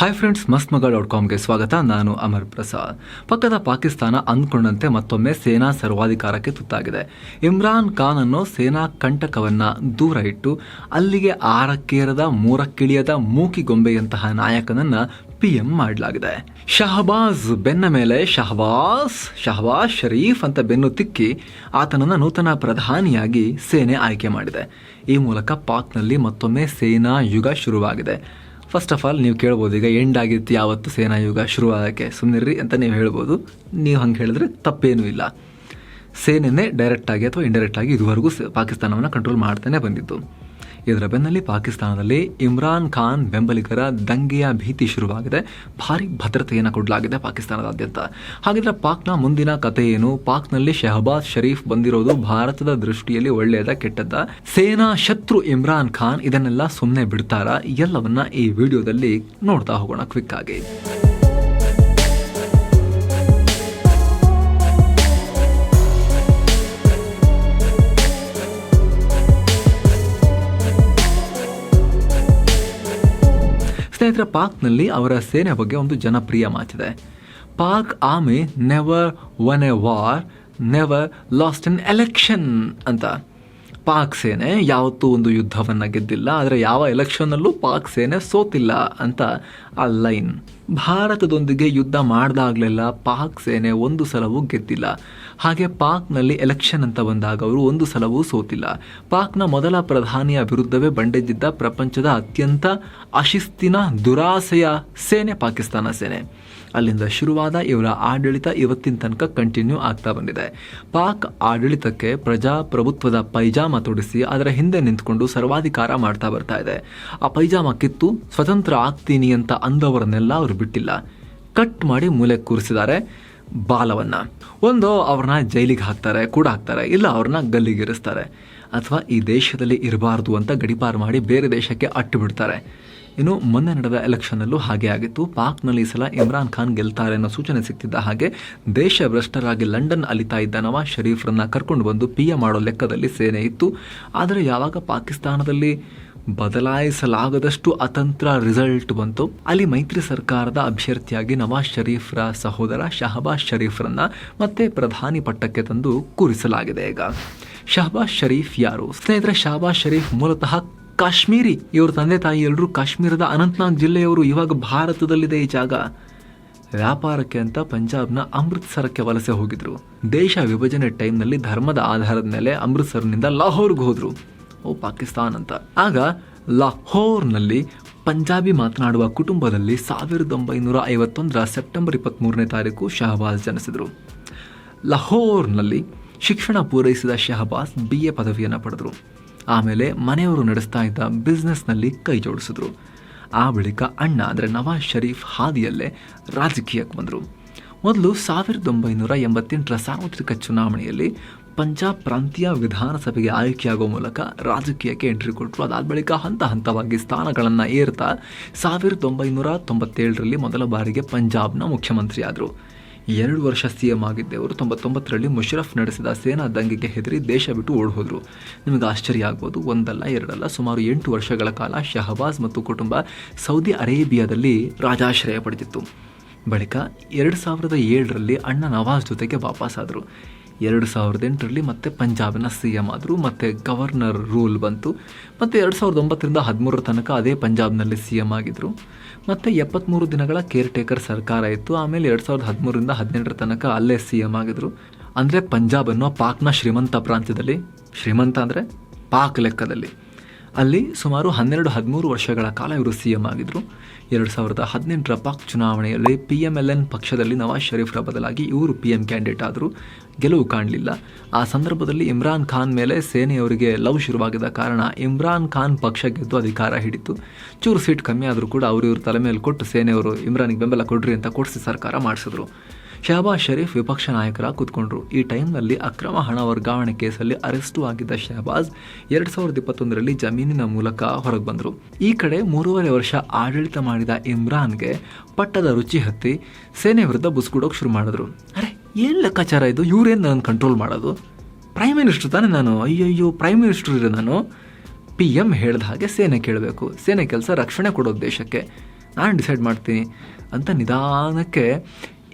Hi friends ಮಸ್ತ್ ಮಗ dot ಕಾಮ್ಗೆ ಸ್ವಾಗತ. ನಾನು ಅಮರ್ ಪ್ರಸಾದ್. ಪಕ್ಕದ ಪಾಕಿಸ್ತಾನ ಅಂದ್ಕೊಂಡಂತೆ ಮತ್ತೊಮ್ಮೆ ಸೇನಾ ಸರ್ವಾಧಿಕಾರಕ್ಕೆ ತುತ್ತಾಗಿದೆ. ಇಮ್ರಾನ್ ಖಾನ್ ಅನ್ನೋ ಸೇನಾ ಕಂಟಕವನ್ನು ದೂರ ಇಟ್ಟು ಅಲ್ಲಿಗೆ ಆರಕ್ಕೇರದ, ಮೂರಕ್ಕಿಳಿಯದ ಮೂಕಿಗೊಂಬೆಯಂತಹ ನಾಯಕನನ್ನ ಪಿಎಂ ಮಾಡಲಾಗಿದೆ. ಶಹಬಾಜ್ ಬೆನ್ನ ಮೇಲೆ ಶಹಬಾಸ್ ಶಹಬಾಜ್ ಶರೀಫ್ ಅಂತ ಬೆನ್ನು ತಿಕ್ಕಿ ಆತನನ್ನು ನೂತನ ಪ್ರಧಾನಿಯಾಗಿ ಸೇನೆ ಆಯ್ಕೆ ಮಾಡಿದೆ. ಈ ಮೂಲಕ ಪಾಕ್ನಲ್ಲಿ ಮತ್ತೊಮ್ಮೆ ಸೇನಾ ಯುಗ ಶುರುವಾಗಿದೆ. ಫಸ್ಟ್ ಆಫ್ ಆಲ್ ನೀವು ಕೇಳ್ಬೋದು, ಈಗ ಎಂಡ್ ಆಗಿತ್ತು ಯಾವತ್ತು ಸೇನಾ ಯುಗ ಆಗೋಕ್ಕೆ ಸುಮ್ಮನಿರ್ರಿ ಅಂತ ನೀವು ಹೇಳ್ಬೋದು. ನೀವು ಹಂಗೆ ಹೇಳಿದ್ರೆ ತಪ್ಪೇನೂ ಇಲ್ಲ. ಸೇನೆನೇ ಡೈರೆಕ್ಟಾಗಿ ಅಥವಾ ಇಂಡೈರೆಕ್ಟಾಗಿ ಇದುವರೆಗೂ ಪಾಕಿಸ್ತಾನವನ್ನು ಕಂಟ್ರೋಲ್ ಮಾಡ್ತಾನೆ ಬಂದಿತ್ತು ಇದರ ಬೆನ್ನಲ್ಲಿ ಪಾಕಿಸ್ತಾನದಲ್ಲಿ ಇಮ್ರಾನ್ ಖಾನ್ ಬೆಂಬಲಿಗರ ದಂಗೆಯ ಭೀತಿ ಶುರುವಾಗಿದೆ. ಭಾರಿ ಭದ್ರತೆಯನ್ನು ಕೊಡಲಾಗಿದೆ ಪಾಕಿಸ್ತಾನದಾದ್ಯಂತ. ಹಾಗಿದ್ರೆ ಪಾಕ್ನ ಮುಂದಿನ ಕಥೆ ಏನು? ಪಾಕ್ನಲ್ಲಿ ಶಹಬಾಜ್ ಶರೀಫ್ ಬಂದಿರೋದು ಭಾರತದ ದೃಷ್ಟಿಯಲ್ಲಿ ಒಳ್ಳೆಯದ ಕೆಟ್ಟದ್ದ? ಸೇನಾ ಶತ್ರು ಇಮ್ರಾನ್ ಖಾನ್ ಇದನ್ನೆಲ್ಲ ಸುಮ್ಮನೆ ಬಿಡ್ತಾರ? ಎಲ್ಲವನ್ನ ಈ ವಿಡಿಯೋದಲ್ಲಿ ನೋಡ್ತಾ ಹೋಗೋಣ ಕ್ವಿಕ್ ಆಗಿ. ಸ್ನೇಹಿತರೆ ಪಾಕ್ನಲ್ಲಿ ಅವರ ಸೇನೆ ಬಗ್ಗೆ ಒಂದು ಜನಪ್ರಿಯ ಮಾತಿದೆ Pak army never won a war, never lost an election ಅಂತ. ಪಾಕ್ ಸೇನೆ ಯಾವತ್ತೂ ಒಂದು ಯುದ್ಧವನ್ನು ಗೆದ್ದಿಲ್ಲ, ಆದರೆ ಯಾವ ಎಲೆಕ್ಷನ್ನಲ್ಲೂ ಪಾಕ್ ಸೇನೆ ಸೋತಿಲ್ಲ ಅಂತ ಆ ಲೈನ್. ಭಾರತದೊಂದಿಗೆ ಯುದ್ಧ ಮಾಡಿದಾಗಲೆಲ್ಲ ಪಾಕ್ ಸೇನೆ ಒಂದು ಸಲವೂ ಗೆದ್ದಿಲ್ಲ. ಹಾಗೆ ಪಾಕ್ನಲ್ಲಿ ಎಲೆಕ್ಷನ್ ಅಂತ ಬಂದಾಗ ಅವರು ಒಂದು ಸಲವೂ ಸೋತಿಲ್ಲ. ಪಾಕ್ನ ಮೊದಲ ಪ್ರಧಾನಿಯ ವಿರುದ್ಧವೇ ಬಂಡೆದ್ದಿದ್ದ ಪ್ರಪಂಚದ ಅತ್ಯಂತ ಅಶಿಸ್ತಿನ, ದುರಾಸೆಯ ಸೇನೆ ಪಾಕಿಸ್ತಾನ ಸೇನೆ. ಅಲ್ಲಿಂದ ಶುರುವಾದ ಇವರ ಆಡಳಿತ ಇವತ್ತಿನ ತನಕ ಕಂಟಿನ್ಯೂ ಆಗ್ತಾ ಬಂದಿದೆ. ಪಾಕ್ ಆಡಳಿತಕ್ಕೆ ಪ್ರಜಾಪ್ರಭುತ್ವದ ಪೈಜಾಮ ತೊಡಿಸಿ ಅದರ ಹಿಂದೆ ನಿಂತ್ಕೊಂಡು ಸರ್ವಾಧಿಕಾರ ಮಾಡ್ತಾ ಬರ್ತಾ ಇದೆ. ಆ ಪೈಜಾಮ ಕಿತ್ತು, ಸ್ವತಂತ್ರ ಆಗ್ತೀನಿ ಅಂತ ಅಂದವರನ್ನೆಲ್ಲ ಅವರು ಬಿಟ್ಟಿಲ್ಲ. ಕಟ್ ಮಾಡಿ ಮೂಲೆ ಕೂರಿಸಿದ್ದಾರೆ. ಬಾಲವನ್ನ. ಒಂದು ಅವ್ರನ್ನ ಜೈಲಿಗೆ ಹಾಕ್ತಾರೆ, ಕೂಡ ಹಾಕ್ತಾರೆ, ಇಲ್ಲ ಅವ್ರನ್ನ ಗಲ್ಲಿಗಿರಿಸ್ತಾರೆ. ಅಥವಾ ಈ ದೇಶದಲ್ಲಿ ಇರಬಾರ್ದು ಅಂತ ಗಡಿಪಾರು ಮಾಡಿ ಬೇರೆ ದೇಶಕ್ಕೆ ಅಟ್ಟು ಬಿಡ್ತಾರೆ. ಇನ್ನು ಮೊನ್ನೆ ನಡೆದ ಎಲೆಕ್ಷನ್ನಲ್ಲೂ ಹಾಗೆ ಆಗಿತ್ತು. ಪಾಕ್ನಲ್ಲಿ ಈ ಸಲ ಇಮ್ರಾನ್ ಖಾನ್ ಗೆಲ್ತಾರೆ ಅನ್ನೋ ಸೂಚನೆ ಸಿಗ್ತಿದ್ದ ಹಾಗೆ ದೇಶ ಭ್ರಷ್ಟರಾಗಿ ಲಂಡನ್ ಅಲಿತಾ ಇದ್ದ ನವಾಜ್ ಶರೀಫ್ರನ್ನ ಕರ್ಕೊಂಡು ಬಂದು ಪಿ ಎ ಮಾಡೋ ಲೆಕ್ಕದಲ್ಲಿ ಸೇನೆ ಇತ್ತು. ಆದರೆ ಯಾವಾಗ ಪಾಕಿಸ್ತಾನದಲ್ಲಿ ಬದಲಾಯಿಸಲಾಗದಷ್ಟು ಅತಂತ್ರ ರಿಸಲ್ಟ್ ಬಂತು. ಅಲ್ಲಿ ಮೈತ್ರಿ ಸರ್ಕಾರದ ಅಭ್ಯರ್ಥಿಯಾಗಿ ನವಾಜ್ ಶರೀಫ್ರ ಸಹೋದರ ಶಹಬಾಜ್ ಶರೀಫ್ರನ್ನ ಮತ್ತೆ ಪ್ರಧಾನಿ ಪಟ್ಟಕ್ಕೆ ತಂದು ಕೂರಿಸಲಾಗಿದೆ ಈಗ. ಶಹಬಾಜ್ ಶರೀಫ್ ಯಾರು? ಸ್ನೇಹಿತರೆ, ಶಹಬಾಜ್ ಶರೀಫ್ ಮೂಲತಃ ಕಾಶ್ಮೀರಿ. ಇವ್ರ ತಂದೆ ತಾಯಿ ಎಲ್ಲರೂ ಕಾಶ್ಮೀರದ ಅನಂತನಾಗ್ ಜಿಲ್ಲೆಯವರು. ಇವಾಗ ಭಾರತದಲ್ಲಿದೆ ಈ ಜಾಗ. ವ್ಯಾಪಾರಕ್ಕೆ ಅಂತ ಪಂಜಾಬ್ನ ಅಮೃತ್ಸರಕ್ಕೆ ವಲಸೆ ಹೋಗಿದ್ರು. ದೇಶ ವಿಭಜನೆ ಟೈಮ್ನಲ್ಲಿ ಧರ್ಮದ ಆಧಾರದ ಮೇಲೆ ಅಮೃತ್ಸರ್ನಿಂದ ಲಾಹೋರ್ಗೆ ಹೋದ್ರು. ಓ, ಪಾಕಿಸ್ತಾನ್ ಅಂತ. ಆಗ ಲಾಹೋರ್ನಲ್ಲಿ ಪಂಜಾಬಿ ಮಾತನಾಡುವ ಕುಟುಂಬದಲ್ಲಿ ಸಾವಿರದ ಒಂಬೈನೂರ ಐವತ್ತೊಂದರ ಸೆಪ್ಟೆಂಬರ್ ಇಪ್ಪತ್ತ್ಮೂರನೇ ತಾರೀಕು ಶಹಬಾಜ್ ಜನಿಸಿದರು. ಲಾಹೋರ್ನಲ್ಲಿ ಶಿಕ್ಷಣ ಪೂರೈಸಿದ ಶಹಬಾಸ್ ಬಿ ಎ ಪದವಿಯನ್ನು ಪಡೆದರು. ಆಮೇಲೆ ಮನೆಯವರು ನಡೆಸ್ತಾ ಇದ್ದ ಬಿಸ್ನೆಸ್ನಲ್ಲಿ ಕೈ ಜೋಡಿಸಿದ್ರು. ಆ ಬಳಿಕ ಅಣ್ಣ ಅಂದರೆ ನವಾಜ್ ಷರೀಫ್ ಹಾದಿಯಲ್ಲೇ ರಾಜಕೀಯಕ್ಕೆ ಬಂದರು. ಮೊದಲು ಸಾವಿರದ ಒಂಬೈನೂರ ಎಂಬತ್ತೆಂಟರ ಸಾರ್ವತ್ರಿಕ ಚುನಾವಣೆಯಲ್ಲಿ ಪಂಜಾಬ್ ಪ್ರಾಂತೀಯ ವಿಧಾನಸಭೆಗೆ ಆಯ್ಕೆಯಾಗುವ ಮೂಲಕ ರಾಜಕೀಯಕ್ಕೆ ಎಂಟ್ರಿ ಕೊಟ್ಟರು ಅದಾದ ಬಳಿಕ ಹಂತ ಹಂತವಾಗಿ ಸ್ಥಾನಗಳನ್ನು ಏರ್ತಾ ಸಾವಿರದ ಒಂಬೈನೂರ ತೊಂಬತ್ತೇಳರಲ್ಲಿ ಮೊದಲ ಬಾರಿಗೆ ಪಂಜಾಬ್ನ ಮುಖ್ಯಮಂತ್ರಿಯಾದರು. ಎರಡು ವರ್ಷ ಸಿ ಎಂ ಆಗಿದ್ದವರು ತೊಂಬತ್ತೊಂಬತ್ತರಲ್ಲಿ ಮುಷರಫ್ ನಡೆಸಿದ ಸೇನಾ ದಂಗೆಗೆ ಹೆದರಿ ದೇಶ ಬಿಟ್ಟು ಓಡಿ ಹೋದ್ರು ನಿಮಗೆ ಆಶ್ಚರ್ಯ ಆಗ್ಬೋದು, ಒಂದಲ್ಲ, ಎರಡಲ್ಲ, ಸುಮಾರು ಎಂಟು ವರ್ಷಗಳ ಕಾಲ ಶಹಬಾಜ್ ಮತ್ತು ಕುಟುಂಬ ಸೌದಿ ಅರೇಬಿಯಾದಲ್ಲಿ ರಾಜಾಶ್ರಯ ಪಡೆದಿತ್ತು. ಬಳಿಕ ಎರಡು ಸಾವಿರದ ಏಳರಲ್ಲಿ ಅಣ್ಣ ನವಾಜ್ ಜೊತೆಗೆ ವಾಪಸ್ಸಾದರು ಎರಡು ಸಾವಿರದ ಎಂಟರಲ್ಲಿ ಮತ್ತೆ ಪಂಜಾಬ್ನ ಸಿ ಎಂ ಆದರು, ಮತ್ತು ಗವರ್ನರ್ ರೂಲ್ ಬಂತು. ಮತ್ತು ಎರಡು ಸಾವಿರದ ಒಂಬತ್ತರಿಂದ ಹದಿಮೂರರ ತನಕ ಅದೇ ಪಂಜಾಬ್ನಲ್ಲಿ ಸಿ ಎಂ ಆಗಿದ್ದರು ಮತ್ತು ಎಪ್ಪತ್ತ್ಮೂರು ದಿನಗಳ ಕೇರ್ ಟೇಕರ್ ಸರ್ಕಾರ ಇತ್ತು. ಆಮೇಲೆ ಎರಡು ಸಾವಿರದ ಹದಿಮೂರರಿಂದ ಹದಿನೆಂಟರ ತನಕ ಅಲ್ಲೇ ಸಿ ಎಂ ಆಗಿದ್ರು. ಅಂದರೆ ಪಂಜಾಬ್ ಅನ್ನೋ ಪಾಕ್ನ ಶ್ರೀಮಂತ ಪ್ರಾಂತ್ಯದಲ್ಲಿ. ಶ್ರೀಮಂತ ಅಂದರೆ ಪಾಕ್ ಲೆಕ್ಕದಲ್ಲಿ. ಅಲ್ಲಿ ಸುಮಾರು ಹನ್ನೆರಡು ಹದಿಮೂರು ವರ್ಷಗಳ ಕಾಲ ಇವರು ಸಿ ಎಂ ಆಗಿದ್ದರು ಎರಡು ಸಾವಿರದ ಹದಿನೆಂಟರ ಪಾಕ್ ಚುನಾವಣೆಯಲ್ಲಿ ಪಿ ಎಂ ಎಲ್ ಎನ್ ಪಕ್ಷದಲ್ಲಿ ನವಾಜ್ ಷರೀಫ್ರ ಬದಲಾಗಿ ಇವರು ಪಿ ಎಂ ಕ್ಯಾಂಡಿಡೇಟ್ ಆದರು. ಗೆಲುವು ಕಾಣಲಿಲ್ಲ. ಆ ಸಂದರ್ಭದಲ್ಲಿ ಇಮ್ರಾನ್ ಖಾನ್ ಮೇಲೆ ಸೇನೆಯವರಿಗೆ ಲವ್ ಶುರುವಾಗಿದ್ದ ಕಾರಣ ಇಮ್ರಾನ್ ಖಾನ್ ಪಕ್ಷ ಗೆದ್ದು ಅಧಿಕಾರ ಹಿಡಿತು. ಚೂರು ಸೀಟ್ ಕಮ್ಮಿ ಆದರೂ ಕೂಡ ಅವರು ಇವ್ರ ತಲೆ ಮೇಲೆ ಕೊಟ್ಟು ಸೇನೆಯವರು ಇಮ್ರಾನಿಗೆ ಬೆಂಬಲ ಕೊಡ್ರಿ ಅಂತ ಕೊಡಿಸಿ ಸರ್ಕಾರ ಮಾಡಿಸಿದ್ರು. ಶಹಬಾಜ್ ಶರೀಫ್ ವಿಪಕ್ಷ ನಾಯಕರ ಕೂತ್ಕೊಂಡ್ರು. ಈ ಟೈಮ್ನಲ್ಲಿ ಅಕ್ರಮ ಹಣ ವರ್ಗಾವಣೆ ಕೇಸಲ್ಲಿ ಅರೆಸ್ಟು ಆಗಿದ್ದ ಶಹಬಾಜ್ ಎರಡು ಸಾವಿರದ ಇಪ್ಪತ್ತೊಂದರಲ್ಲಿ ಜಮೀನಿನ ಮೂಲಕ ಹೊರಗೆ ಬಂದರು. ಈ ಕಡೆ ಮೂರುವರೆ ವರ್ಷ ಆಡಳಿತ ಮಾಡಿದ ಇಮ್ರಾನ್ಗೆ ಪಟ್ಟದ ರುಚಿ ಹತ್ತಿ ಸೇನೆ ವಿರುದ್ಧ ಬುಸ್ಕುಡೋಕೆ ಶುರು ಮಾಡಿದ್ರು. ಅರೆ, ಏನು ಲೆಕ್ಕಾಚಾರ ಇದು? ಇವರೇನು ನನ್ನ ಕಂಟ್ರೋಲ್ ಮಾಡೋದು? ಪ್ರೈಮ್ ಮಿನಿಸ್ಟರ್ ತಾನೇ ನಾನು? ಅಯ್ಯಯ್ಯೋ ಪ್ರೈಮ್ ಮಿನಿಸ್ಟರ್ ಇದೆ ನಾನು? ಪಿ ಎಂ ಹೇಳ್ದ ಹಾಗೆ ಸೇನೆ ಕೇಳಬೇಕು. ಸೇನೆ ಕೆಲಸ ರಕ್ಷಣೆ ಕೊಡೋದು ದೇಶಕ್ಕೆ. ನಾನು ಡಿಸೈಡ್ ಮಾಡ್ತೀನಿ ಅಂತ ನಿಧಾನಕ್ಕೆ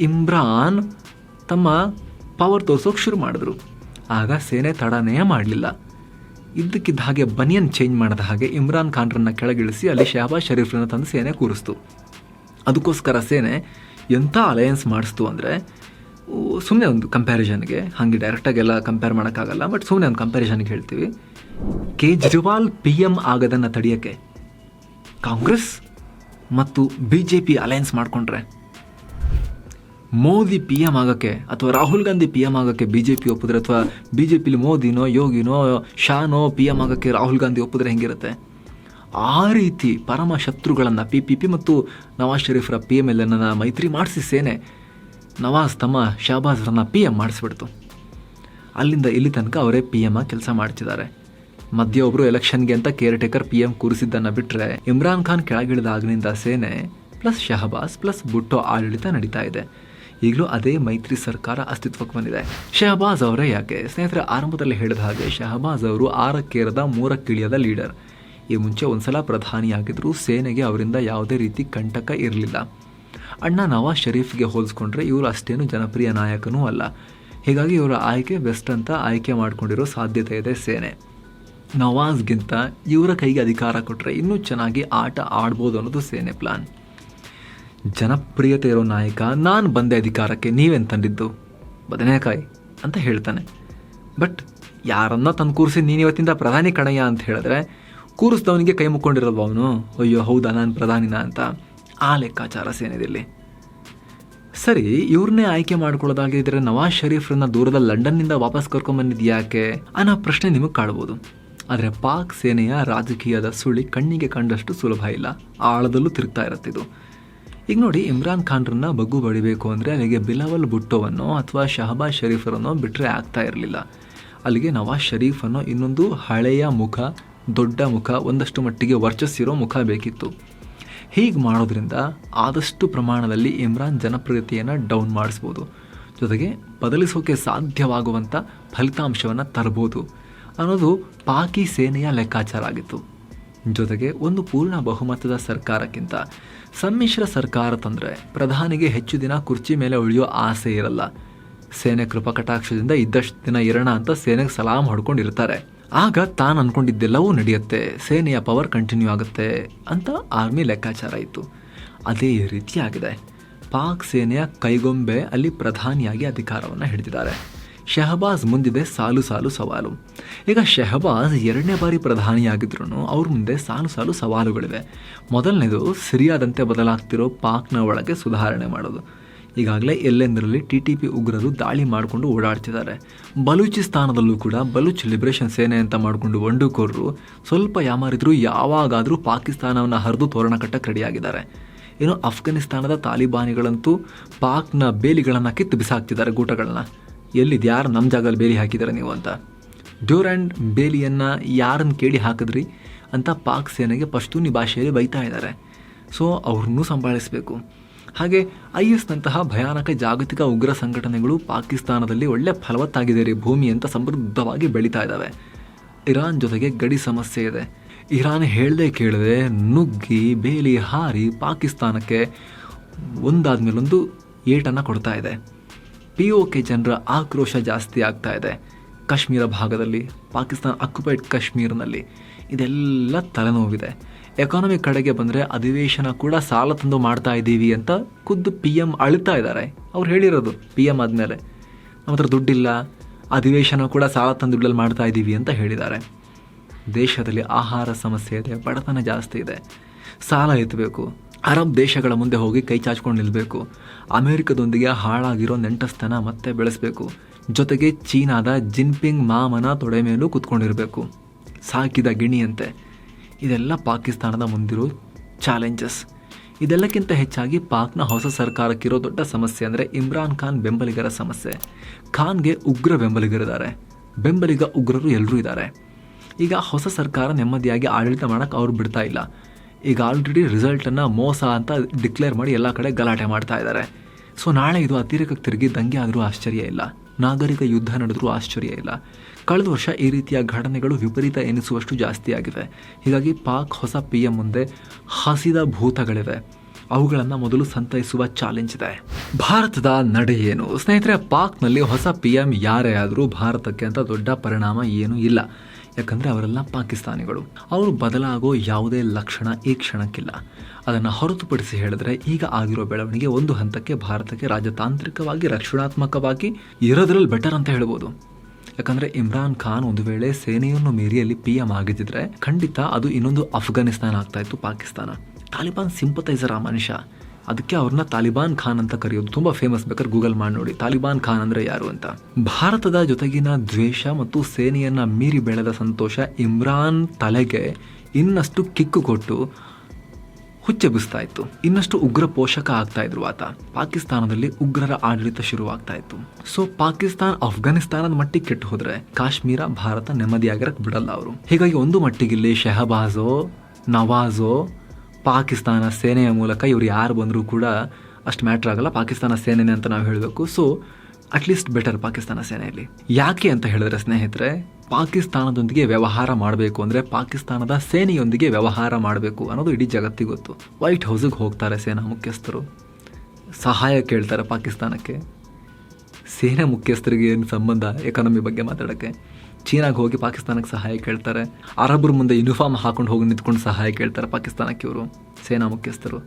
ಇಮ್ರಾನ್ ತಮ್ಮ ಪವರ್ ತೋರಿಸೋಕೆ ಶುರು ಮಾಡಿದ್ರು. ಆಗ ಸೇನೆ ತಡನೇ ಮಾಡಲಿಲ್ಲ. ಇದ್ದಕ್ಕಿದ್ದ ಹಾಗೆ ಬನಿಯನ್ ಚೇಂಜ್ ಮಾಡಿದ ಹಾಗೆ ಇಮ್ರಾನ್ ಖಾನ್ರನ್ನ ಕೆಳಗಿಳಿಸಿ ಅಲ್ಲಿ ಶಹಬಾಜ್ ಶರೀಫ್ರನ್ನ ತಂದು ಸೇನೆ ಕೂರಿಸ್ತು. ಅದಕ್ಕೋಸ್ಕರ ಸೇನೆ ಎಂಥ ಅಲಯನ್ಸ್ ಮಾಡಿಸ್ತು ಅಂದರೆ ಸುಮ್ಮನೆ ಒಂದು ಕಂಪ್ಯಾರಿಸನ್ಗೆ ಹಾಗೆ ಡೈರೆಕ್ಟಾಗೆಲ್ಲ ಕಂಪೇರ್ ಮಾಡೋಕ್ಕಾಗಲ್ಲ ಬಟ್ ಸುಮ್ಮನೆ ಒಂದು ಕಂಪ್ಯಾರಿಷನ್ಗೆ ಹೇಳ್ತೀವಿ. ಕೇಜ್ರಿವಾಲ್ ಪಿ ಎಂ ಆಗೋದನ್ನು ತಡೆಯೋಕ್ಕೆ ಕಾಂಗ್ರೆಸ್ ಮತ್ತು ಬಿ ಜೆ ಪಿ ಅಲಯನ್ಸ್ ಮಾಡಿಕೊಂಡ್ರೆ ಮೋದಿ ಪಿ ಎಂ ಆಗೋಕ್ಕೆ ಅಥವಾ ರಾಹುಲ್ ಗಾಂಧಿ ಪಿ ಎಂ ಆಗೋಕ್ಕೆ ಬಿ ಜೆ ಪಿ ಒಪ್ಪಿದ್ರೆ ಅಥವಾ ಬಿ ಜೆ ಪಿಲಿ ಮೋದಿನೋ, ಯೋಗಿನೋ, ಶಾನೋ ಪಿ ಎಂ ಆಗೋಕ್ಕೆ ರಾಹುಲ್ ಗಾಂಧಿ ಒಪ್ಪಿದ್ರೆ ಹೆಂಗಿರುತ್ತೆ? ಆ ರೀತಿ ಪರಮ ಶತ್ರುಗಳನ್ನು ಪಿ ಪಿ ಪಿ ಮತ್ತು ನವಾಜ್ ಶರೀಫ್ರ ಪಿ ಎಂ ಎಲ್ ಎನ್ನ ಮೈತ್ರಿ ಮಾಡಿಸಿ ಸೇನೆ ನವಾಜ್ ತಮ್ಮ ಶಹಬಾಜ್ರನ್ನ ಪಿ ಎಂ ಮಾಡಿಸ್ಬಿಡ್ತು. ಅಲ್ಲಿಂದ ಇಲ್ಲಿ ತನಕ ಅವರೇ ಪಿ ಎಂ ಆಗಿ ಕೆಲಸ ಮಾಡ್ತಿದ್ದಾರೆ. ಮಧ್ಯ ಒಬ್ಬರು ಎಲೆಕ್ಷನ್ಗೆ ಅಂತ ಕೇರ್ ಟೇಕರ್ ಪಿ ಎಂ ಕೂರಿಸಿದ್ದನ್ನು ಬಿಟ್ಟರೆ ಇಮ್ರಾನ್ ಖಾನ್ ಕೆಳಗಿಳಿದಾಗಿನಿಂದ ಸೇನೆ ಪ್ಲಸ್ ಶಹಬಾಜ್ ಪ್ಲಸ್ ಬುಟ್ಟೋ ಆಡಳಿತ ನಡೀತಾ ಇದೆ. ಈಗಲೂ ಅದೇ ಮೈತ್ರಿ ಸರ್ಕಾರ ಅಸ್ತಿತ್ವಕ್ಕೆ ಬಂದಿದೆ. ಶಹಬಾಜ್ ಅವರೇ ಯಾಕೆ? ಸ್ನೇಹಿತರೆ, ಆರಂಭದಲ್ಲಿ ಹೇಳಿದ ಹಾಗೆ ಶಹಬಾಜ್ ಅವರು ಆರಕ್ಕೇರದ ಮೂರಕ್ಕಿಳಿಯದ ಲೀಡರ್. ಈ ಮುಂಚೆ ಒಂದ್ಸಲ ಪ್ರಧಾನಿಯಾಗಿದ್ದರೂ ಸೇನೆಗೆ ಅವರಿಂದ ಯಾವುದೇ ರೀತಿ ಕಂಟಕ ಇರಲಿಲ್ಲ. ಅಣ್ಣ ನವಾಜ್ ಶರೀಫ್ಗೆ ಹೋಲಿಸ್ಕೊಂಡ್ರೆ ಇವರು ಅಷ್ಟೇನು ಜನಪ್ರಿಯ ನಾಯಕನೂ ಅಲ್ಲ. ಹೀಗಾಗಿ ಇವರ ಆಯ್ಕೆ ಬೆಸ್ಟ್ ಅಂತ ಆಯ್ಕೆ ಮಾಡಿಕೊಂಡಿರೋ ಸಾಧ್ಯತೆ ಇದೆ ಸೇನೆ. ನವಾಜ್ಗಿಂತ ಇವರ ಕೈಗೆ ಅಧಿಕಾರ ಕೊಟ್ಟರೆ ಇನ್ನೂ ಚೆನ್ನಾಗಿ ಆಟ ಆಡ್ಬೋದು ಅನ್ನೋದು ಸೇನೆ ಪ್ಲಾನ್. ಜನಪ್ರಿಯತೆ ಇರೋ ನಾಯಕ, ನಾನು ಬಂದೆ ಅಧಿಕಾರಕ್ಕೆ, ನೀವೇನು ತಂದಿದ್ದು? ಬದನೆಕಾಯಿ ಅಂತ ಹೇಳ್ತಾನೆ. ಬಟ್ ಯಾರನ್ನ ತಂದು ಕೂರಿಸಿ ನೀನು ಇವತ್ತಿಂದ ಪ್ರಧಾನಿ ಕಣಯ್ಯ ಅಂತ ಹೇಳಿದ್ರೆ, ಕೂರಿಸ್ದವನಿಗೆ ಕೈ ಮುಕ್ಕೊಂಡಿರಲ್ವ ಅವನು? ಅಯ್ಯೋ, ಹೌದಾ, ನಾನು ಪ್ರಧಾನಿನ ಅಂತ. ಆ ಲೆಕ್ಕಾಚಾರ ಸೇನೆದಲ್ಲಿ. ಸರಿ ಇವ್ರನ್ನೇ ಆಯ್ಕೆ ಮಾಡ್ಕೊಳ್ಳೋದಾಗಿದ್ರೆ ನವಾಜ್ ಶರೀಫ್ರನ್ನ ದೂರದ ಲಂಡನ್ನಿಂದ ವಾಪಸ್ ಕರ್ಕೊಂಬಂದಿದ್ದು ಯಾಕೆ? ಅನ್ನೋ ಪ್ರಶ್ನೆ ನಿಮಗೆ ಕಾಡ್ಬೋದು ಆದರೆ ಪಾಕ್ ಸೇನೆಯ ರಾಜಕೀಯದ ಸುಳಿ ಕಣ್ಣಿಗೆ ಕಂಡಷ್ಟು ಸುಲಭ ಇಲ್ಲ. ಆಳದಲ್ಲೂ ತಿರುಗ್ತಾ ಇರುತ್ತಿದ್ದು ಈಗ ನೋಡಿ, ಇಮ್ರಾನ್ ಖಾನ್ರನ್ನ ಬಗ್ಗು ಬಡಿಬೇಕು ಅಂದರೆ ಅಲ್ಲಿಗೆ ಬಿಲಾವಲ್ ಭುಟ್ಟೋವನ್ನು ಅಥವಾ ಶಹಬಾಜ್ ಶರೀಫರನ್ನು ಬಿಟ್ಟರೆ ಆಗ್ತಾ ಇರಲಿಲ್ಲ. ಅಲ್ಲಿಗೆ ನವಾಜ್ ಶರೀಫ್ ಅನ್ನೋ ಇನ್ನೊಂದು ಹಳೆಯ ಮುಖ, ದೊಡ್ಡ ಮುಖ, ಒಂದಷ್ಟು ಮಟ್ಟಿಗೆ ವರ್ಚಸ್ಸಿರೋ ಮುಖ ಬೇಕಿತ್ತು. ಹೀಗೆ ಮಾಡೋದ್ರಿಂದ ಆದಷ್ಟು ಪ್ರಮಾಣದಲ್ಲಿ ಇಮ್ರಾನ್ ಜನಪ್ರಿಯತೆಯನ್ನು ಡೌನ್ ಮಾಡಿಸ್ಬೋದು. ಜೊತೆಗೆ ಬದಲಿಸೋಕೆ ಸಾಧ್ಯವಾಗುವಂಥ ಫಲಿತಾಂಶವನ್ನು ತರಬಹುದು ಅನ್ನೋದು ಪಾಕಿ ಸೇನೆಯ ಲೆಕ್ಕಾಚಾರ ಆಗಿತ್ತು. ಜೊತೆಗೆ ಒಂದು ಪೂರ್ಣ ಬಹುಮತದ ಸರ್ಕಾರಕ್ಕಿಂತ ಸಮ್ಮಿಶ್ರ ಸರ್ಕಾರ ತಂದರೆ ಪ್ರಧಾನಿಗೆ ಹೆಚ್ಚು ದಿನ ಕುರ್ಚಿ ಮೇಲೆ ಉಳಿಯೋ ಆಸೆ ಇರಲ್ಲ. ಸೇನೆ ಕೃಪಕಟಾಕ್ಷದಿಂದ ಇದ್ದಷ್ಟು ದಿನ ಇರೋಣ ಅಂತ ಸೇನೆಗೆ ಸಲಾಮ್ ಹೊಡ್ಕೊಂಡಿರ್ತಾರೆ. ಆಗ ತಾನು ಅಂದ್ಕೊಂಡಿದ್ದೆಲ್ಲವೂ ನಡೆಯುತ್ತೆ. ಸೇನೆಯ ಪವರ್ ಕಂಟಿನ್ಯೂ ಆಗುತ್ತೆ ಅಂತ ಆರ್ಮಿ ಲೆಕ್ಕಾಚಾರ ಇತ್ತು. ಅದೇ ರೀತಿಯಾಗಿದೆ. ಪಾಕ್ ಸೇನೆಯ ಕೈಗೊಂಬೆ ಅಲ್ಲಿ ಪ್ರಧಾನಿಯಾಗಿ ಅಧಿಕಾರವನ್ನು ಹಿಡಿದಿದ್ದಾರೆ. ಶಹಬಾಜ್ ಮುಂದಿದೆ ಸಾಲು ಸಾಲು ಸವಾಲು. ಈಗ ಶಹಬಾಜ್ ಎರಡನೇ ಬಾರಿ ಪ್ರಧಾನಿಯಾಗಿದ್ರು ಅವ್ರ ಮುಂದೆ ಸಾಲು ಸಾಲು ಸವಾಲುಗಳಿವೆ. ಮೊದಲನೇದು ಸಿರಿಯಾದಂತೆ ಬದಲಾಗ್ತಿರೋ ಪಾಕ್ನ ಒಳಗೆ ಸುಧಾರಣೆ ಮಾಡೋದು. ಈಗಾಗಲೇ ಎಲ್ಲೆಂದರಲ್ಲಿ ಟಿ ಟಿ ಪಿ ಉಗ್ರರು ದಾಳಿ ಮಾಡಿಕೊಂಡು ಓಡಾಡ್ತಿದ್ದಾರೆ. ಬಲೂಚಿಸ್ತಾನದಲ್ಲೂ ಕೂಡ ಬಲೂಚ್ ಲಿಬರೇಷನ್ ಸೇನೆ ಅಂತ ಮಾಡಿಕೊಂಡು ಬಂಡುಕೋರರು ಸ್ವಲ್ಪ ಯಾಮಾರಿದ್ರು ಯಾವಾಗಾದರೂ ಪಾಕಿಸ್ತಾನವನ್ನು ಹರಿದು ತೋರಣ ಕಟ್ಟಕ್ಕೆ ರೆಡಿಯಾಗಿದ್ದಾರೆ. ಏನು ಅಫ್ಘಾನಿಸ್ತಾನದ ತಾಲಿಬಾನಿಗಳಂತೂ ಪಾಕ್ನ ಬೇಲಿಗಳನ್ನು ಕಿತ್ತು ಬಿಸಾಕ್ತಿದ್ದಾರೆ ಗೂಟಗಳನ್ನ ಎಲ್ಲಿದ್ದು ಯಾರು ನಮ್ಮ ಜಾಗದಲ್ಲಿ ಬೇಲಿ ಹಾಕಿದ್ದಾರೆ ನೀವು ಅಂತ. ಡ್ಯೂರ್ಯಾಂಡ್ ಬೇಲಿಯನ್ನು ಯಾರನ್ನು ಕೇಳಿ ಹಾಕಿದ್ರಿ ಅಂತ ಪಾಕ್ ಸೇನೆಗೆ ಪಶ್ತೂನಿ ಭಾಷೆಯಲ್ಲಿ ಬೈತಾ ಇದ್ದಾರೆ ಸೊ ಅವ್ರನ್ನೂ ಸಂಭಾಳಿಸಬೇಕು. ಹಾಗೆ ಐ ಎಸ್ನಂತಹ ಭಯಾನಕ ಜಾಗತಿಕ ಉಗ್ರ ಸಂಘಟನೆಗಳು ಪಾಕಿಸ್ತಾನದಲ್ಲಿ ಒಳ್ಳೆ ಫಲವತ್ತಾಗಿದೆ ರೀ ಭೂಮಿ ಅಂತ ಸಮೃದ್ಧವಾಗಿ ಬೆಳೀತಾ ಇದ್ದಾವೆ ಇರಾನ್ ಜೊತೆಗೆ ಗಡಿ ಸಮಸ್ಯೆ ಇದೆ. ಇರಾನ್ ಹೇಳದೆ ಕೇಳದೆ ನುಗ್ಗಿ, ಬೇಲಿ ಹಾರಿ ಪಾಕಿಸ್ತಾನಕ್ಕೆ ಒಂದಾದ ಮೇಲೊಂದು ಏಟನ್ನು ಕೊಡ್ತಾ ಇದೆ. ಪಿ ಒ ಕೆ ಜನರ ಆಕ್ರೋಶ ಜಾಸ್ತಿ ಆಗ್ತಾ ಇದೆ. ಕಾಶ್ಮೀರ ಭಾಗದಲ್ಲಿ, ಪಾಕಿಸ್ತಾನ ಅಕ್ಯುಪೈಡ್ ಕಾಶ್ಮೀರ್ನಲ್ಲಿ ಇದೆಲ್ಲ ತಲೆನೋವಿದೆ. ಎಕಾನಮಿ ಕಡೆಗೆ ಬಂದರೆ ಅಧಿವೇಶನ ಕೂಡ ಸಾಲ ತಂದು ಮಾಡ್ತಾ ಇದ್ದೀವಿ ಅಂತ ಖುದ್ದು ಪಿ ಎಂ ಅಳ್ತಾ ಇದ್ದಾರೆ. ಅವ್ರು ಹೇಳಿರೋದು ಪಿ ಎಂ ಆದಮೇಲೆ. ನಮ್ಮ ಹತ್ರ ದುಡ್ಡಿಲ್ಲ, ಅಧಿವೇಶನ ಕೂಡ ಸಾಲ ತಂದು ದುಡ್ಡಲ್ಲಿ ಮಾಡ್ತಾ ಇದ್ದೀವಿ ಅಂತ ಹೇಳಿದ್ದಾರೆ. ದೇಶದಲ್ಲಿ ಆಹಾರ ಸಮಸ್ಯೆ ಇದೆ, ಬಡತನ ಜಾಸ್ತಿ ಇದೆ. ಸಾಲ ಎತ್ತಬೇಕು. ಅರಬ್ ದೇಶಗಳ ಮುಂದೆ ಹೋಗಿ ಕೈ ಚಾಚ್ಕೊಂಡು ನಿಲ್ಲಬೇಕು ಅಮೆರಿಕದೊಂದಿಗೆ ಹಾಳಾಗಿರೋ ನೆಂಟಸ್ತನ ಮತ್ತೆ ಬೆಳೆಸಬೇಕು. ಜೊತೆಗೆ ಚೀನಾದ ಜಿನ್ಪಿಂಗ್ ಮಾಮನ ತೊಡೆ ಮೇಲೂ ಕುತ್ಕೊಂಡಿರಬೇಕು. ಸಾಕಿದ ಗಿಣಿಯಂತೆ. ಇದೆಲ್ಲ ಪಾಕಿಸ್ತಾನದ ಮುಂದಿರೋ ಚಾಲೆಂಜಸ್. ಇದೆಲ್ಲಕ್ಕಿಂತ ಹೆಚ್ಚಾಗಿ ಪಾಕ್ನ ಹೊಸ ಸರ್ಕಾರಕ್ಕಿರೋ ದೊಡ್ಡ ಸಮಸ್ಯೆ ಅಂದರೆ ಇಮ್ರಾನ್ ಖಾನ್ ಬೆಂಬಲಿಗರ ಸಮಸ್ಯೆ. ಖಾನ್ಗೆ ಉಗ್ರ ಬೆಂಬಲಿಗರಿದ್ದಾರೆ. ಬೆಂಬಲಿಗ ಉಗ್ರರು ಎಲ್ಲರೂ ಇದ್ದಾರೆ. ಈಗ ಹೊಸ ಸರ್ಕಾರ ನೆಮ್ಮದಿಯಾಗಿ ಆಡಳಿತ ಮಾಡೋಕ್ಕೆ ಅವ್ರು ಬಿಡ್ತಾ ಇಲ್ಲ. ಈಗ ಆಲ್ರೆಡಿ ರಿಸಲ್ಟನ್ನು ಮೋಸ ಅಂತ ಡಿಕ್ಲೇರ್ ಮಾಡಿ ಎಲ್ಲ ಕಡೆ ಗಲಾಟೆ ಮಾಡ್ತಾ ಇದ್ದಾರೆ. ಸೊ ನಾಳೆ ಇದು ಅತಿರೇಕಕ್ಕೆ ತಿರುಗಿ ದಂಗೆ ಆದರೂ ಆಶ್ಚರ್ಯ ಇಲ್ಲ. ನಾಗರಿಕ ಯುದ್ಧ ನಡೆದರೂ ಆಶ್ಚರ್ಯ ಇಲ್ಲ. ಕಳೆದ ವರ್ಷ ಈ ರೀತಿಯ ಘಟನೆಗಳು ವಿಪರೀತ ಎನಿಸುವಷ್ಟು ಜಾಸ್ತಿ ಹೀಗಾಗಿ ಪಾಕ್ ಹೊಸ ಪಿ ಎಂ ಮುಂದೆ ಹಸಿದ ಭೂತಗಳಿವೆ. ಅವುಗಳನ್ನು ಮೊದಲು ಸಂತೈಸುವ ಚಾಲೆಂಜ್ ಇದೆ. ಭಾರತದ ನಡೆ ಏನು? ಸ್ನೇಹಿತರೆ, ಪಾಕ್ನಲ್ಲಿ ಹೊಸ ಪಿ ಎಂ ಯಾರೇ ಆದರೂ ಭಾರತಕ್ಕೆ ಅಂತ ದೊಡ್ಡ ಪರಿಣಾಮ ಏನೂ ಇಲ್ಲ. ಯಾಕಂದರೆ ಅವರೆಲ್ಲ ಪಾಕಿಸ್ತಾನಿಗಳು. ಅವರು ಬದಲಾಗೋ ಯಾವುದೇ ಲಕ್ಷಣ ಈ ಕ್ಷಣಕ್ಕಿಲ್ಲ. ಅದನ್ನು ಹೊರತುಪಡಿಸಿ ಹೇಳಿದ್ರೆ ಈಗ ಆಗಿರೋ ಬೆಳವಣಿಗೆ ಒಂದು ಹಂತಕ್ಕೆ ಭಾರತಕ್ಕೆ ರಾಜತಾಂತ್ರಿಕವಾಗಿ, ರಕ್ಷಣಾತ್ಮಕವಾಗಿ ಇರೋದ್ರಲ್ಲಿ ಬೆಟರ್ ಅಂತ ಹೇಳ್ಬೋದು. ಯಾಕಂದ್ರೆ ಇಮ್ರಾನ್ ಖಾನ್ ಒಂದು ವೇಳೆ ಸೇನೆಯನ್ನು ಮೀರಿಯಲ್ಲಿ ಪಿ ಎಂ ಆಗಿದ್ದಿದ್ರೆ ಖಂಡಿತ ಅದು ಇನ್ನೊಂದು ಅಫ್ಘಾನಿಸ್ತಾನ ಆಗ್ತಾ ಇತ್ತು, ಪಾಕಿಸ್ತಾನ. ತಾಲಿಬಾನ್ ಸಿಂಪತೈಸರ್ ಆ ಮನುಷ್ಯ. ಅದಕ್ಕೆ ಅವ್ರನ್ನ ತಾಲಿಬಾನ್ ಖಾನ್ ಅಂತ ಕರೆಯೋದು ತುಂಬಾ ಫೇಮಸ್ ಬೇಕಾದ್ರೆ ಗೂಗಲ್ ಮಾಡಿ ನೋಡಿ. ತಾಲಿಬಾನ್ ಖಾನ್ ಅಂದ್ರೆ ಯಾರು ಅಂತ. ಭಾರತದ ಜೊತೆಗಿನ ದ್ವೇಷ ಮತ್ತು ಸೇನೆಯನ್ನ ಮೀರಿ ಬೆಳೆದ ಸಂತೋಷ ಇಮ್ರಾನ್ ತಲೆಗೆ ಇನ್ನಷ್ಟು ಕಿಕ್ಕು ಕೊಟ್ಟು ಹುಚ್ಚೆಬ್ಬಿಸ್ತಾ ಇತ್ತು. ಇನ್ನಷ್ಟು ಉಗ್ರ ಪೋಷಕ ಆಗ್ತಾ ಇದ್ರು ಆತ. ಪಾಕಿಸ್ತಾನದಲ್ಲಿ ಉಗ್ರರ ಆಡಳಿತ ಶುರುವಾಗ್ತಾ ಇತ್ತು. ಸೊ ಪಾಕಿಸ್ತಾನ ಅಫ್ಘಾನಿಸ್ತಾನದ ಮಟ್ಟಿಗೆ ಕೆಟ್ಟು ಹೋದ್ರೆ ಕಾಶ್ಮೀರ ಭಾರತ ನೆಮ್ಮದಿಯಾಗಿರಕ್ ಬಿಡಲ್ಲ ಅವರು. ಹೀಗಾಗಿ ಒಂದು ಮಟ್ಟಿಗೆ ಇಲ್ಲಿ ಶಹಬಾಜೋ ನವಾಜೋ ಪಾಕಿಸ್ತಾನ ಸೇನೆಯ ಮೂಲಕ ಇವರು ಯಾರು ಬಂದರೂ ಕೂಡ ಅಷ್ಟು ಮ್ಯಾಟ್ರ್ ಆಗಲ್ಲ. ಪಾಕಿಸ್ತಾನ ಸೇನೆನೇ ಅಂತ ನಾವು ಹೇಳಬೇಕು. ಸೊ ಅಟ್ಲೀಸ್ಟ್ ಬೆಟರ್ ಪಾಕಿಸ್ತಾನ ಸೇನೆಯಲ್ಲಿ. ಯಾಕೆ ಅಂತ ಹೇಳಿದ್ರೆ ಸ್ನೇಹಿತರೆ, ಪಾಕಿಸ್ತಾನದೊಂದಿಗೆ ವ್ಯವಹಾರ ಮಾಡಬೇಕು ಅಂದರೆ ಪಾಕಿಸ್ತಾನದ ಸೇನೆಯೊಂದಿಗೆ ವ್ಯವಹಾರ ಮಾಡಬೇಕು ಅನ್ನೋದು ಇಡೀ ಜಗತ್ತಿಗೆ ಗೊತ್ತು. ವೈಟ್ ಹೌಸಿಗೆ ಹೋಗ್ತಾರೆ ಸೇನಾ ಮುಖ್ಯಸ್ಥರು. ಸಹಾಯ ಕೇಳ್ತಾರೆ ಪಾಕಿಸ್ತಾನಕ್ಕೆ. ಸೇನಾ ಮುಖ್ಯಸ್ಥರಿಗೆ ಏನು ಸಂಬಂಧ ಎಕಾನಮಿ ಬಗ್ಗೆ ಮಾತಾಡೋಕ್ಕೆ? ಚೀನಾಗೆ ಹೋಗಿ ಪಾಕಿಸ್ತಾನಕ್ಕೆ ಸಹಾಯ ಕೇಳ್ತಾರೆ. ಅರಬ್ರ ಮುಂದೆ ಯೂನಿಫಾರ್ಮ್ ಹಾಕೊಂಡು ಹೋಗಿ ನಿಂತ್ಕೊಂಡು ಸಹಾಯ ಕೇಳ್ತಾರೆ ಪಾಕಿಸ್ತಾನಕ್ಕೆ ಇವರು, ಸೇನಾ ಮುಖ್ಯಸ್ಥರು.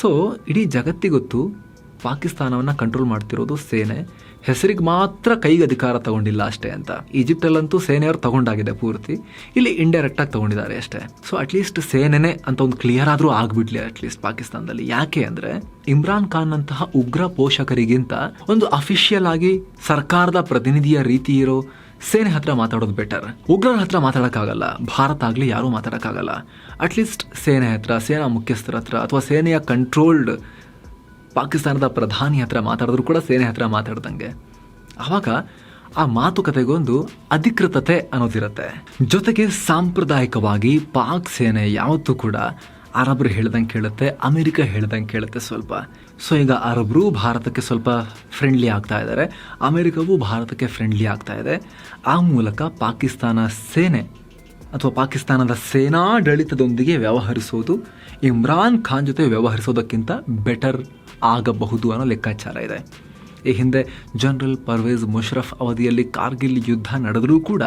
ಸೊ ಇಡೀ ಜಗತ್ತಿಗೊತ್ತು ಪಾಕಿಸ್ತಾನವನ್ನು ಕಂಟ್ರೋಲ್ ಮಾಡ್ತಿರೋದು ಸೇನೆ. ಹೆಸರಿಗೆ ಮಾತ್ರ ಕೈಗೆ ಅಧಿಕಾರ ತಗೊಂಡಿಲ್ಲ ಅಷ್ಟೇ ಅಂತ. ಈಜಿಪ್ಟಲ್ಲಂತೂ ಸೇನೆಯವರು ತಗೊಂಡಾಗಿದೆ ಪೂರ್ತಿ. ಇಲ್ಲಿ ಇಂಡೈರೆಕ್ಟಾಗಿ ತಗೊಂಡಿದ್ದಾರೆ ಅಷ್ಟೇ. ಸೊ ಅಟ್ಲೀಸ್ಟ್ ಸೇನೆನೇ ಅಂತ ಒಂದು ಕ್ಲಿಯರ್ ಆದರೂ ಆಗಿಬಿಡ್ಲಿ ಅಟ್ಲೀಸ್ಟ್ ಪಾಕಿಸ್ತಾನದಲ್ಲಿ. ಯಾಕೆ ಅಂದರೆ, ಇಮ್ರಾನ್ ಖಾನ್ ಅಂತಹ ಉಗ್ರ ಪೋಷಕರಿಗಿಂತ ಒಂದು ಅಫಿಷಿಯಲ್ ಆಗಿ ಸರ್ಕಾರದ ಪ್ರತಿನಿಧಿಯ ರೀತಿ ಇರೋ ಸೇನೆ ಹತ್ರ ಮಾತಾಡೋದು ಬೆಟರ್ ಉಗ್ರರ ಹತ್ರ ಮಾತಾಡೋಕ್ಕಾಗಲ್ಲ. ಭಾರತ ಆಗಲಿ ಯಾರೂ ಮಾತಾಡೋಕ್ಕಾಗಲ್ಲ. ಅಟ್ಲೀಸ್ಟ್ ಸೇನೆ ಹತ್ರ, ಸೇನಾ ಮುಖ್ಯಸ್ಥರ ಹತ್ರ ಅಥವಾ ಸೇನೆಯ ಕಂಟ್ರೋಲ್ಡ್ ಪಾಕಿಸ್ತಾನದ ಪ್ರಧಾನಿ ಹತ್ರ ಮಾತಾಡಿದ್ರು ಕೂಡ ಸೇನೆ ಹತ್ರ ಮಾತಾಡ್ದಂಗೆ. ಆವಾಗ ಆ ಮಾತುಕತೆಗೊಂದು ಅಧಿಕೃತತೆ ಅನ್ನೋದಿರುತ್ತೆ. ಜೊತೆಗೆ ಸಾಂಪ್ರದಾಯಿಕವಾಗಿ ಪಾಕ್ ಸೇನೆ ಯಾವತ್ತೂ ಕೂಡ ಅರಬ್ರು ಹೇಳ್ದಂಗೆ ಕೇಳುತ್ತೆ, ಅಮೇರಿಕ ಹೇಳ್ದಂಗೆ ಕೇಳುತ್ತೆ ಸ್ವಲ್ಪ. ಸೊ ಈಗ ಅರಬ್ರು ಭಾರತಕ್ಕೆ ಸ್ವಲ್ಪ ಫ್ರೆಂಡ್ಲಿ ಆಗ್ತಾ ಇದ್ದಾರೆ ಅಮೆರಿಕವೂ ಭಾರತಕ್ಕೆ ಫ್ರೆಂಡ್ಲಿ ಆಗ್ತಾ ಇದೆ. ಆ ಮೂಲಕ ಪಾಕಿಸ್ತಾನ ಸೇನೆ ಅಥವಾ ಪಾಕಿಸ್ತಾನದ ಸೇನಾಡಳಿತದೊಂದಿಗೆ ವ್ಯವಹರಿಸೋದು, ಇಮ್ರಾನ್ ಖಾನ್ ಜೊತೆ ವ್ಯವಹರಿಸೋದಕ್ಕಿಂತ ಬೆಟರ್ ಆಗಬಹುದು ಅನ್ನೋ ಲೆಕ್ಕಾಚಾರ ಇದೆ. ಈ ಹಿಂದೆ ಜನರಲ್ ಪರ್ವೇಜ್ ಮುಷರಫ್ ಅವಧಿಯಲ್ಲಿ ಕಾರ್ಗಿಲ್ ಯುದ್ಧ ನಡೆದರೂ ಕೂಡ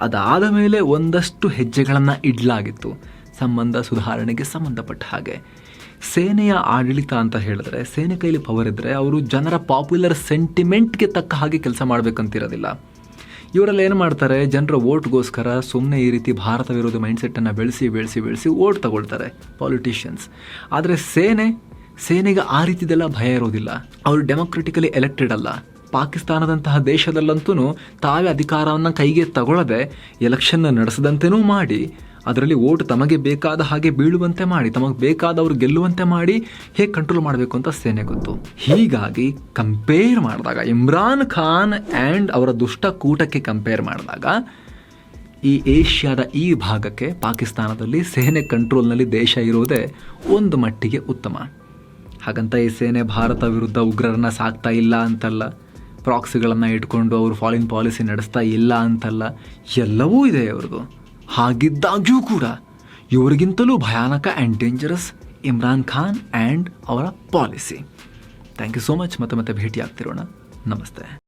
ಅದಾದ ಮೇಲೆ ಒಂದಷ್ಟು ಹೆಜ್ಜೆಗಳನ್ನು ಇಡಲಾಗಿತ್ತು. ಸಂಬಂಧ ಸುಧಾರಣೆಗೆ ಸಂಬಂಧಪಟ್ಟ ಹಾಗೆ. ಸೇನೆಯ ಆಡಳಿತ ಅಂತ ಹೇಳಿದ್ರೆ, ಸೇನೆ ಕೈಲಿ ಪವರ್ ಇದ್ದರೆ ಅವರು ಜನರ ಪಾಪ್ಯುಲರ್ ಸೆಂಟಿಮೆಂಟ್ಗೆ ತಕ್ಕ ಹಾಗೆ ಕೆಲಸ ಮಾಡಬೇಕಂತಿರೋದಿಲ್ಲ. ಇವರೆಲ್ಲ ಏನು ಮಾಡ್ತಾರೆ, ಜನರ ಓಟ್ಗೋಸ್ಕರ ಸುಮ್ಮನೆ ಈ ರೀತಿ ಭಾರತ ವಿರೋಧಿ ಮೈಂಡ್ಸೆಟ್ಟನ್ನು ಬೆಳೆಸಿ ಬೆಳೆಸಿ ಬೆಳೆಸಿ ಓಟ್ ತಗೊಳ್ತಾರೆ ಪಾಲಿಟಿಷಿಯನ್ಸ್ ಆದರೆ ಸೇನೆ, ಸೇನೆಗೆ ಆ ರೀತಿದೆಲ್ಲ ಭಯ ಇರೋದಿಲ್ಲ. ಅವರು ಡೆಮೊಕ್ರೆಟಿಕಲಿ ಎಲೆಕ್ಟೆಡ್ ಅಲ್ಲ. ಪಾಕಿಸ್ತಾನದಂತಹ ದೇಶದಲ್ಲಂತೂ ತಾವೇ ಅಧಿಕಾರವನ್ನು ಕೈಗೆ ತಗೊಳ್ಳದೆ ಎಲೆಕ್ಷನ್ನ ನಡೆಸದಂತೆಯೂ ಮಾಡಿ ಅದರಲ್ಲಿ ಓಟ್ ತಮಗೆ ಬೇಕಾದ ಹಾಗೆ ಬೀಳುವಂತೆ ಮಾಡಿ, ತಮಗೆ ಬೇಕಾದವರು ಗೆಲ್ಲುವಂತೆ ಮಾಡಿ ಹೇಗೆ ಕಂಟ್ರೋಲ್ ಮಾಡಬೇಕು ಅಂತ ಸೇನೆ ಗೊತ್ತು. ಹೀಗಾಗಿ ಕಂಪೇರ್ ಮಾಡಿದಾಗ, ಇಮ್ರಾನ್ ಖಾನ್ ಆ್ಯಂಡ್ ಅವರ ದುಷ್ಟ ಕೂಟಕ್ಕೆ ಕಂಪೇರ್ ಮಾಡಿದಾಗ, ಈ ಏಷ್ಯಾದ ಈ ಭಾಗಕ್ಕೆ ಪಾಕಿಸ್ತಾನದಲ್ಲಿ ಸೇನೆ ಕಂಟ್ರೋಲ್ನಲ್ಲಿ ದೇಶ ಇರೋದೇ ಒಂದು ಮಟ್ಟಿಗೆ ಉತ್ತಮ. ಹಾಗಂತ ಈ ಸೇನೆ ಭಾರತ ವಿರುದ್ಧ ಉಗ್ರರನ್ನ ಸಾಕ್ತಾ ಇಲ್ಲ ಅಂತಲ್ಲ, ಪ್ರಾಕ್ಸಿಗಳನ್ನು ಇಟ್ಕೊಂಡು ಅವರು ಫಾರಿನ್ ಪಾಲಿಸಿ ನಡೆಸ್ತಾ ಇಲ್ಲ ಅಂತಲ್ಲ, ಎಲ್ಲವೂ ಇದೆ ಅವ್ರದ್ದು ಹಾಗಿದ್ದಾಗ್ಯೂ ಕೂಡ ಇವರಿಗಿಂತಲೂ ಭಯಾನಕ and dangerous Imran Khan and ಅವರ policy thank you so much ಮತ್ತೆ ಮತ್ತೆ ಭೇಟಿ ಆಗ್ತಿರೋಣ ನಮಸ್ತೆ.